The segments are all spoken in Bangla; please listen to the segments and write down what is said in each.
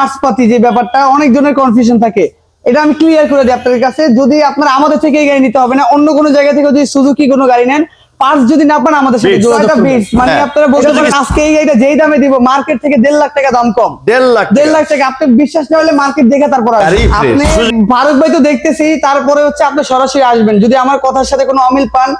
পার্সপাতি যে ব্যাপারটা অনেক জনের কনফিউশন থাকে। এটা আমি ক্লিয়ার করে দিই আপনাদের কাছে। যদি আপনারা আমাদের থেকে এই গাড়ি নিতে হবে না অন্য কোনো জায়গা থেকে যদি সুজুকি কোনো গাড়ি নেন পার্স যদি না পান আমাদের সাথে যোগাযোগ। মানে হ্যাঁ। আপনারা বলতে পারেন আজকে এই গাড়িটা যেই দামে দিব মার্কেট থেকে দেড় লাখ টাকা দাম কম। দেড় লাখ দেড় লাখ টাকা। আপনি বিশ্বাস না হলে মার্কেট দেখে তারপর। আপনি ফারুক ভাই তো দেখতেছি তারপরে হচ্ছে আপনি সরাসরি আসবেন। যদি আমার কথার সাথে কোনো অমিল পান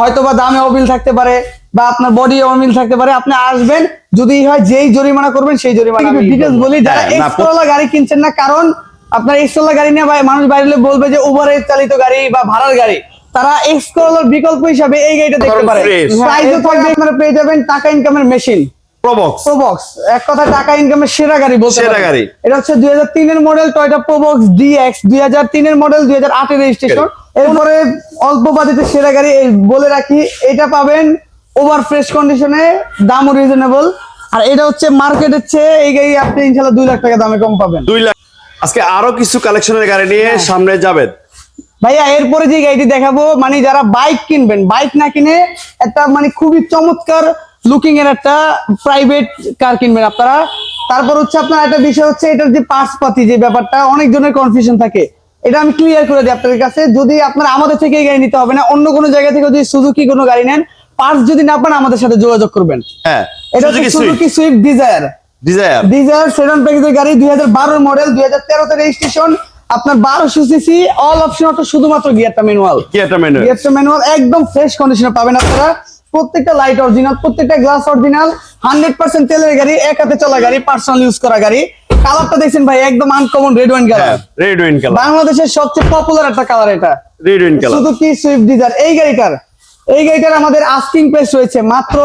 হয়তো বা দামে অমিল থাকতে পারে। বা আপনার বডি অমিল থাকতে পারে আপনি আসবেন যদি হয় যেই জরিমানা করবেন সেই জরিমানা ডিটেলস বলি যারা হ্যাঁ, এক্সট্রা গাড়ি কিনছেন না কারণ আপনার এক্সট্রা গাড়ি নিয়ে ভাই মানুষ বাইরে বলবে যে উবারে চালিত গাড়ি বা ভাড়ার গাড়ি। তারা এক্সট্রার বিকল্প হিসাবে এই গাড়িটা দেখতে পারে। প্রাইসও থাকবে আপনারা পেয়ে যাবেন টাকা ইনকামের মেশিন প্রবক্স প্রোবক্স এক কথা টাকা ইনকামের সেরা গাড়ি বলতে সেরা গাড়ি। এটা হচ্ছে দুই হাজার তিনের মডেল টয়টা প্রোবক্স ডিএক্স দুই হাজার তিনের মডেল রেজিস্ট্রেশন এরপরে অল্প বাজেটের সেরা গাড়ি বলে রাখি এটা পাবেন ওভার ফ্রেশ কন্ডিশনে দামও রিজনেবল আর এটা হচ্ছে মার্কেটের চেয়ে এই গাড়ি আপনি ইনশাল্লাহ দুই লাখ টাকা দামে কম পাবেন। দুই লাখ। আজকে আরও কিছু কালেকশনের গাড়ি নিয়ে হ্যাঁ। সামনে যাবেন। ভাইয়া এরপরে যে গাড়িটি দেখাবো মানে যারা বাইক কিনবেন বাইক না কিনে একটা মানে খুবই চমৎকার লুকিং এর একটা প্রাইভেট কার কিনবেন আপনারা। তারপর হচ্ছে আপনার একটা বিষয় হচ্ছে এটার যে পার্টস পাতি যে ব্যাপারটা অনেক জনের কনফিউশন থাকে। এটা আমি ক্লিয়ার করে দিই আপনাদের কাছে। যদি আপনারা আমাদের থেকে এই গাড়ি নিতে হবে না অন্য কোনো জায়গা থেকে যদি সুজুকি কোনো গাড়ি নেন পার্টস যদি না পান আমাদের সাথে যোগাযোগ করবেন। হ্যাঁ এটা হচ্ছে Suzuki Swift Dzire Dzire Dzire seven প্যাকেজের গাড়ি দুই হাজার বারোর মডেল দুই হাজার তেরোতে রেজিস্ট্রেশন আপনার বারোশো সিসি অল অপশন অটো শুধুমাত্র গিয়ারটা ম্যানুয়াল একটা মেনু গিয়ারটা ম্যানুয়াল একদম ফ্রেশ কন্ডিশনে পাবেন আপনারা। প্রত্যেকটা লাইট অরিজিনাল প্রত্যেকটা গ্লাস অরিজিনাল হান্ড্রেড পার্সেন্ট তেলের গাড়ি এক হাতে চলা গাড়ি পার্সোনাল ইউজ করা গাড়ি। কালারটা দেখছেন ভাই একদম uncommon red wine colour red wine colour বাংলাদেশের সবচেয়ে পপুলার একটা কালার এটা। রেড উইন কালার শুধু কি সুইফট ডিজায়ার এই গাড়িটার। এই গাড়িটার আমাদের আস্কিং প্রাইস রয়েছে মাত্র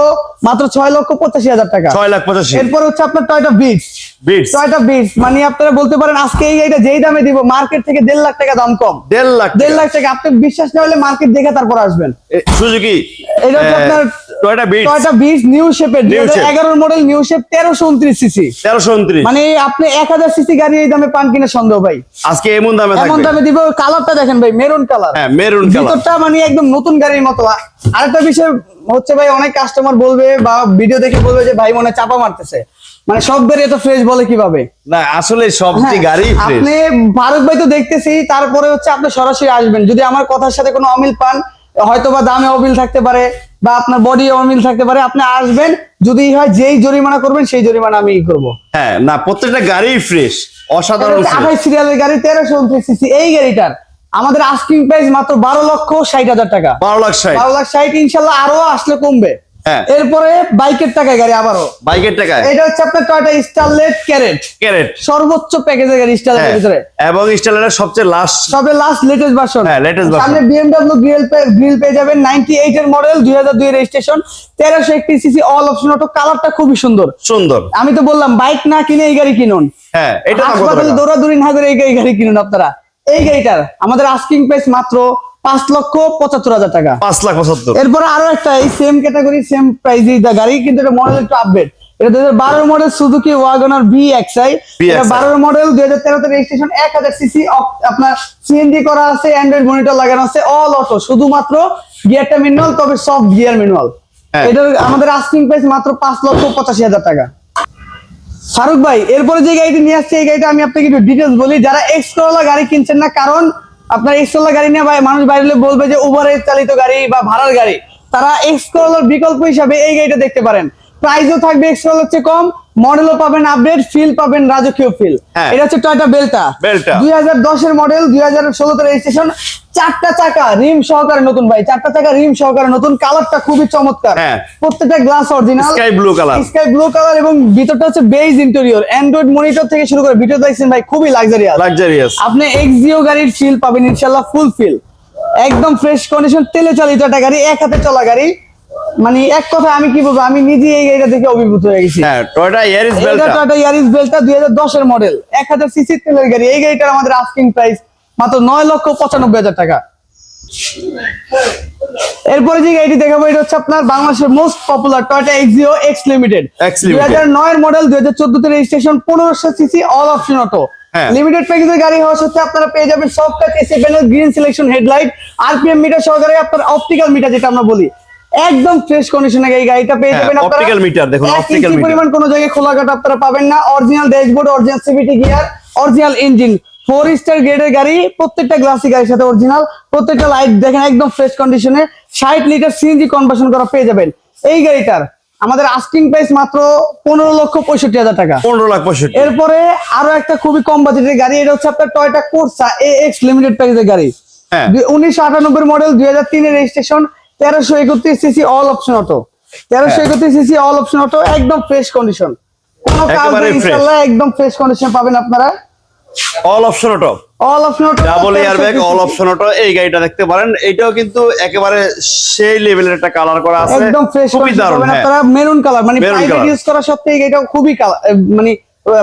মাত্র ছয় লক্ষ পঁচাশি হাজার টাকা। ছয় লাখ পঁচাশি। এরপর হচ্ছে আপনার টয়টা বিটস টয়টা বিটস মানে আপনারা বলতে পারেন আজকে এই গাড়িটা যেই দামে দিব মার্কেট থেকে দেড় লাখ টাকা দাম কম। দেড় লাখ দেড় লাখ টাকা। আপনি বিশ্বাস না হলে মার্কেট দেখে তারপর আসবেন। সুজুকি এটা আপনার Toyota Vitz Toyota Vitz new শেপের দুই New হাজার shape। এগারোর মডেল নিউ শেপ সিসি মানে আপনি এক হাজার সিসি গাড়ি এই দামে পান কিনা সন্দেহ ভাই। আজকে এমন দামে এমন দামে দিব কালারটা দেখেন ভাই মেরুন কালার হ্যাঁ মেরুন কালার ভিতরটা মানে একদম নতুন গাড়ির মতো। আরেকটা বিষয় হচ্ছে ভাই অনেক কাস্টমার বলবে বা ভিডিও দেখে বলবে যে ভাই মনে চাপা মারতেছে। মানে সব গাড়ি এত ফ্রেশ বলে কীভাবে? না আসলে সবটি হ্যাঁ, গাড়ি ফ্রেশ আপনি ফারুক ভাই তো দেখতেছি তারপরে হচ্ছে আপনি সরাসরি আসবেন। যদি আমার কথার সাথে কোনো অমিল পান হয়তো বা দামে অমিল থাকতে পারে বা আপনার বডি অমিল থাকতে পারে আপনি আসবেন। যদি হয় যেই জরিমানা করবেন সেই জরিমানা আমি করব। হ্যাঁ না প্রত্যেকটা গাড়ি ফ্রেশ অসাধারণ। আঠাইশ সিরিয়ালের গাড়ি তেরোশো উনত্রিশ সিসি এই গাড়িটার। আমাদের আস্কিং প্রাইস মাত্র বারো লক্ষ ষাট হাজার টাকা। বারো লাখ ষাট। বারো লাখ ষাট ইনশাল্লাহ আরও আসলে কমবে। এরপরে বাইকের টাকায় গাড়ি আবারও। বাইকের টাকায়? এটা হচ্ছে আপনার টয়টা স্টারলেট ক্যারেট ক্যারেট সর্বোচ্চ প্যাকেজের গাড়ি স্টারলেটের ভিতরে। এবং স্টাইলের সবচেয়ে লাস্ট সবে লাস্ট লেটেস্ট ভার্সন হ্যাঁ, latest version। সামনে বিএমডব্লিউ গ্রিল গ্রিল পেয়ে যাবেন 98 এর মডেল 2002 এর registration 1361 CC all option auto কালারটা খুবই সুন্দর। সুন্দর। আমি তো বললাম বাইক না কিনে এই গাড়ি কিনুন। হ্যাঁ এটা হাসপাতালে? দৌড়াদৌড়ি না করে এই গাড়ি কিনুন আপনারা। এই গাড়িটার আমাদের আস্কিং প্রাইস মাত্র পাঁচ লক্ষ পঁচাত্তর হাজার টাকা। পাঁচ লাখ পঁচাত্তর। এরপরে আরও একটা এই সেম ক্যাটাগরি সেম প্রাইস গাড়ি কিন্তু এটা মডেল একটু আপডেট এটা দুই হাজার বারোর model Suzuki WagonR V XI এটা বারোর মডেল দুই হাজার তেরোতে রেজিস্ট্রেশন এক হাজার সিসি আপনার সিএনজি করা আছে অ্যান্ড্রয়েড মনিটর লাগানো আছে অল অটো শুধুমাত্র গিয়ারটা ম্যানুয়াল তবে সফট গিয়ার ম্যানুয়াল। এটা আমাদের আস্কিং প্রাইস মাত্র পাঁচ লক্ষ পঁচাশি হাজার টাকা। ফারুক ভাই এরপরে যে গাড়িটি নিয়ে আসছে এই গাড়িটা আমি আপনাকে একটু ডিটেলস বলি। যারা এক্স করোলা গাড়ি কিনছেন না কারণ আপনার এক্স গাড়ি নিয়ে মানুষ বাইরে বলবে যে উবারের চালিত গাড়ি বা ভাড়ার গাড়ি। তারা এক্সকোলার বিকল্প হিসাবে এই গাড়িটা দেখতে পারেন। প্রাইসও থাকবে এক্স করোলার চেয়ে কম মডেলও পাবেন আপডেট ফিল পাবেন রাজকীয় ফিল হ্যাঁ। এটা হচ্ছে টয়টা বেলটা। দুই হাজার দশের মডেল দুই হাজার ষোলোতে রেজিস্ট্রেশন চারটা চাকা রিম সহকারে নতুন ভাই চারটা চাকা রিম সহকারে নতুন কালারটা খুবই চমৎকার। হ্যাঁ। প্রত্যেকটা glass original sky blue colour sky blue colour এবং ভিতরটা হচ্ছে বেজ ইন্টেরিয়র অ্যান্ড্রয়েড মনিটর থেকে শুরু করে ভিডিও দেখছেন ভাই খুবই লাক্সারিয়াস লাক্সারিয়াস আপনি এক্সিও গাড়ির ফিল পাবেন ইনশাল্লাহ ফুল ফিল একদম ফ্রেশ কন্ডিশন তেলে চালিত একটা গাড়ি এক হাতে চলা গাড়ি। মানে এক কথা আমি কি বলব আমি নিজে এই গাড়িটা থেকে অভিভূত হয়ে গেছি। হ্যাঁ Toyota Yaris Belta Toyota Yaris Belta দুই হাজার দশের মডেল এক হাজার সিসি তেলের গাড়ি। এই গাড়িটার আমাদের আস্কিং প্রাইস মাত্র নয় লক্ষ পঁচানব্বই হাজার টাকা। এরপরে যে গাড়িটি দেখাবো এটা হচ্ছে আপনার বাংলাদেশের most popular Toyota Axio X limited X দুই Limited। হাজার নয়ের মডেল দুই হাজার চোদ্দতে রেজিস্ট্রেশন পনেরোশো CC all option auto. Limited প্যাকেজের গাড়ি হওয়া সত্ত্বে আপনারা পেয়ে যাবেন soft touch AC panel green selection headlight RPM meter সহকারে আপনার অপটিক্যাল মিটার যেটা আমরা বলি। একদম ফ্রেশ কন্ডিশনে এই গাড়িটা পেয়ে হ্যাঁ, যাবেন আপনারা। optical meter, দেখুন, optical ইঞ্চি পরিমাণ কোনো জায়গায় খোলা কাটা আপনারা পাবেন না। Original dashboard original CVT gear original engine four star গ্রেডের গাড়ি প্রত্যেকটা গ্লাসি গাড়ির সাথে অরিজিনাল প্রত্যেকটা লাইট দেখেন একদম ফ্রেশ কন্ডিশনে ষাট লিটার সিএনজি কনভার্সন করা পেয়ে যাবেন। এই গাড়িটার আমাদের আস্কিং প্রাইস মাত্র পনেরো লক্ষ পঁয়ষট্টি হাজার টাকা। পনেরো লাখ পঁয়ষট্টি। এরপরে আরও একটা খুবই কম বাজেটের গাড়ি এটা হচ্ছে আপনার Toyota Corsa A X limited প্যাকেজের গাড়ি। হ্যাঁ। উনিশশো আটানব্বই মডেল দুই হাজার তিনের রেজিস্ট্রেশন তেরোশো একত্রিশ সিসি অল অপশন অটো তেরোশো। একত্রিশ সিসি অল অপশন অটো একদম ফ্রেশ কন্ডিশন কোনো কাজ। ইনশাল্লাহ একদম ফ্রেশ কন্ডিশন পাবেন আপনারা। All option auto all option auto double air bag all option auto এই গাড়িটা দেখতে পারেন। এটাও কিন্তু একেবারে সেই লেভেলের একটা কালার করা আছে। একদম ফ্রেশ খুবই দারুণ হ্যাঁ। আপনারা। মেরুন কালার মানে প্রাইভেট ইউজ করা সত্ত্বেও এই গাড়িটা খুবই মানে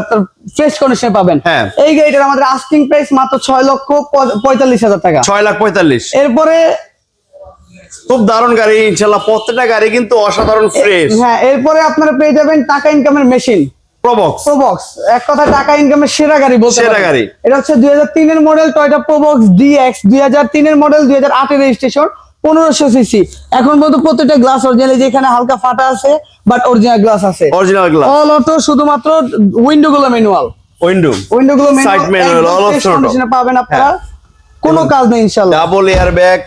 আপনার ফ্রেশ কন্ডিশনে পাবেন। হ্যাঁ। এই গাড়িটার আমাদের আস্কিং প্রাইস মাত্র ছয় লক্ষ পঁয়তাল্লিশ হাজার টাকা। ছয় লাখ পঁয়তাল্লিশ। এরপরে খুব দারুণ গাড়ি ইনশাল্লাহ প্রত্যেকটা গাড়ি কিন্তু অসাধারণ ফ্রেশ হ্যাঁ এরপরে আপনারা পেয়ে যাবেন টাকা ইনকামের মেশিন প্রবক্স প্রোবক্স এক কথা টাকা ইনকামের সেরা গাড়ি বলতে সেরা গাড়ি। এটা হচ্ছে তিনের মডেল টয়টা প্রোবক্স ডিএক্স তিনের মডেল রেজিস্ট্রেশন পনেরোশো সিসি এখন পর্যন্ত প্রত্যেকটা গ্লাস অরিজিনাল যেখানে হালকা ফাটা আছে বাট অরিজিনাল গ্লাস আছে। অরিজিনাল গ্লাস অল অটো শুধুমাত্র উইন্ডো গুলো ম্যানুয়াল উইন্ডো উইন্ডো গুলো auto। পাবেন আপনারা। হ্যাঁ। কোনো কাজ নেই ইনশাল্লাহ। Double air bag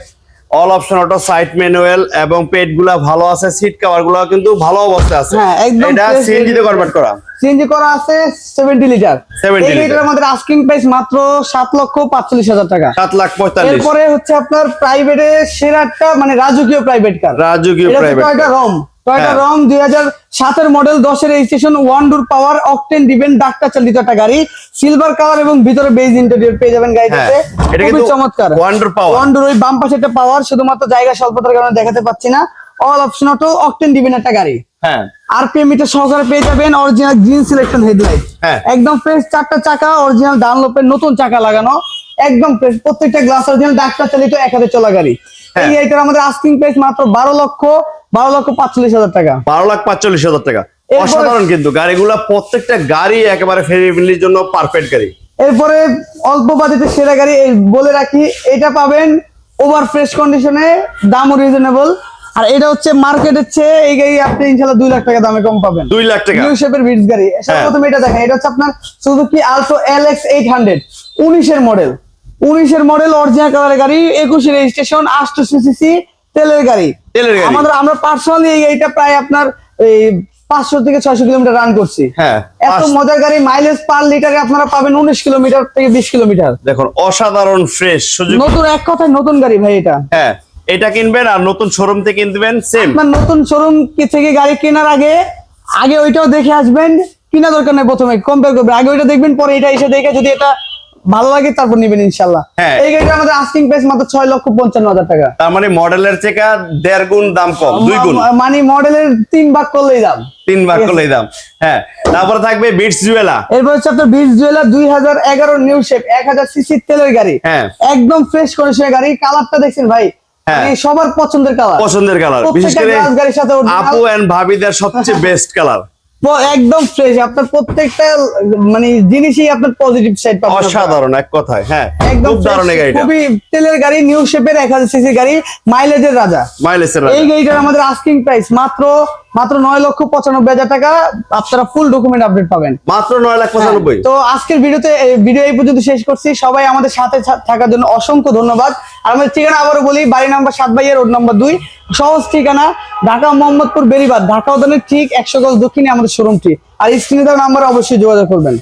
all option auto side manual এবং পেটগুলা ভালো আছে সিট কভারগুলা কিন্তু ভালো অবস্থা আছে। হ্যাঁ, একদম এটা সিএনজি তে কনভার্ট করা। সিএনজি করা আছে সেভেন্টি লিটার 70 এই লিটার। আমাদের আস্কিং প্রাইস মাত্র সাত লক্ষ পাঁচচল্লিশ হাজার টাকা। সাত লাখ পঁয়তাল্লিশ। এরপরে হচ্ছে আপনার প্রাইভেটে সেরাটা মানে রাজকীয় প্রাইভেট কার রাজকীয় প্রাইভেট কয়টা রম টয়টা হ্যাঁ। রম দুই হাজার সাতের মডেল দশের registration one door power octane driven doctor চালিত একটা গাড়ি। সিলভার কালার এবং ভিতরে বেজ ইন্টেরিয়র পেয়ে যাবেন গাড়িটাতে। হ্যাঁ, খুবই চমৎকার। wonder power। ওয়ান ডোর ওই বাম পাশে একটা পাওয়ার শুধুমাত্র জায়গা স্বল্পতার কারণে দেখাতে পাচ্ছি না। All option auto octane driven একটা গাড়ি। হ্যাঁ। আরপিএম মিটার সহকারে পেয়ে যাবেন অরিজিনাল গ্রিন সিলেকশন হেডলাইট। একদম ফ্রেশ চারটা চাকা অরিজিনাল ডানলোপের নতুন চাকা লাগানো। একদম ফ্রেশ প্রত্যেকটা গ্লাস অরিজিনাল ডাক্তার চালিত এক হাতে চলা গাড়ি। হ্যাঁ। এই গাড়িটার আমাদের আস্কিং প্রাইস মাত্র বারো লক্ষ বারো লক্ষ পাঁচচল্লিশ হাজার টাকা। বারো লাখ পাঁচচল্লিশ হাজার টাকা। অসাধারণ কিন্তু গাড়িগুলা প্রত্যেকটা গাড়ি একেবারে ফ্যামিলির জন্য পারফেক্ট গাড়ি। এরপরে অল্প বাজেটের সেরা গাড়ি বলে রাখি এটা পাবেন ওভার ফ্রেশ কন্ডিশনে দামও রিজনেবল আর এটা হচ্ছে মার্কেটের চেয়ে এই গাড়ি আপনি ইনশাল্লাহ দুই লাখ টাকা দামে কম পাবেন। দুই লাখ টাকা। নিউ শেপের বিটস গাড়ি। হ্যাঁ। সর্বপ্রথম এটা দেখেন এটা হচ্ছে আপনার Suzuki Alto L X eight hundred উনিশের মডেল উনিশের মডেল অরিজিনাল কালারের গাড়ি একুশে রেজিস্ট্রেশন আটশো সিসি তেলের গাড়ি। আমাদের আমরা পার্সোনালি এই গাড়িটা প্রায় আপনার এই পাঁচশো থেকে ছয়শো কিলোমিটার রান করছি। হ্যাঁ এত মজার গাড়ি মাইলেজ পার লিটারে আপনারা পাবেন উনিশ কিলোমিটার থেকে বিশ কিলোমিটার দেখুন অসাধারণ ফ্রেশ নতুন এক কথায় নতুন গাড়ি ভাই এটা। হ্যাঁ এটা কিনবেন আর নতুন শোরুম থেকে কিনবেন সেম আপনার নতুন শোরুম থেকে গাড়ি কেনার আগে আগে ওইটাও দেখে আসবেন। কিনা দরকার নেই প্রথমে কম্পেয়ার করবেন। আগে ওইটা দেখবেন পরে এটা এসে দেখে যদি এটা ভালো লাগে তারপর নিবেন ইনশাল্লাহ হ্যাঁ। এই গাড়িটা আমাদের আস্কিং প্রাইস মাত্র ছয় লক্ষ পঞ্চান্ন হাজার টাকা। তার মানে মডেলের থেকে দেড় গুণ দাম কম দুই গুণ। মানে মডেলের তিন ভাগ করলেই দাম। তিন ভাগ করলেই দাম। হ্যাঁ তারপরে থাকবে বিটস জুয়েলা এরপর হচ্ছে আপনার বিশ জুয়েলার দুই হাজার এগারো নিউ শেপ এক হাজার সিসি তেলের গাড়ি। হ্যাঁ। একদম ফ্রেশ কন্ডিশনের গাড়ি। কালারটা দেখছেন ভাই? হ্যাঁ। মানে সবার পছন্দের কালার পছন্দের কালার বিশেষ করে। আপু এন্ড ভাবিদের সবচেয়ে বেস্ট কালার একদম ফ্রেশ আপনার প্রত্যেকটা মানে জিনিসই আপনার পজিটিভ সাইড পাবেন অসাধারণ এক কথায় হ্যাঁ একদম দারুণ এই খুবই তেলের গাড়ি নিউ শেপের এক হাজার সিসি গাড়ি মাইলেজের রাজা। মাইলেজের রাজা। এই গাড়িটার আমাদের আস্কিং প্রাইস মাত্র মাত্র নয় লক্ষ পঁচানব্বই হাজার টাকা আপনারা ফুল ডকুমেন্ট আপডেট পাবেন। মাত্র নয় লাখ পঁচানব্বই। তো আজকের ভিডিওতে ভিডিও এই পর্যন্ত শেষ করছি। সবাই আমাদের সাথে থাকার জন্য অসংখ্য ধন্যবাদ। আর আমাদের ঠিকানা আবারও বলি, বাড়ি নাম্বার সাত ভাইয়ের রোড নাম্বার দুই। সহজ ঠিকানা, ঢাকা মোহাম্মদপুর বেরিবাদ ঢাকা উদ্যানের ঠিক একশো গজ দক্ষিণে আমাদের শোরুমটি আর স্ক্রিনে তার নাম্বার অবশ্যই যোগাযোগ করবেন।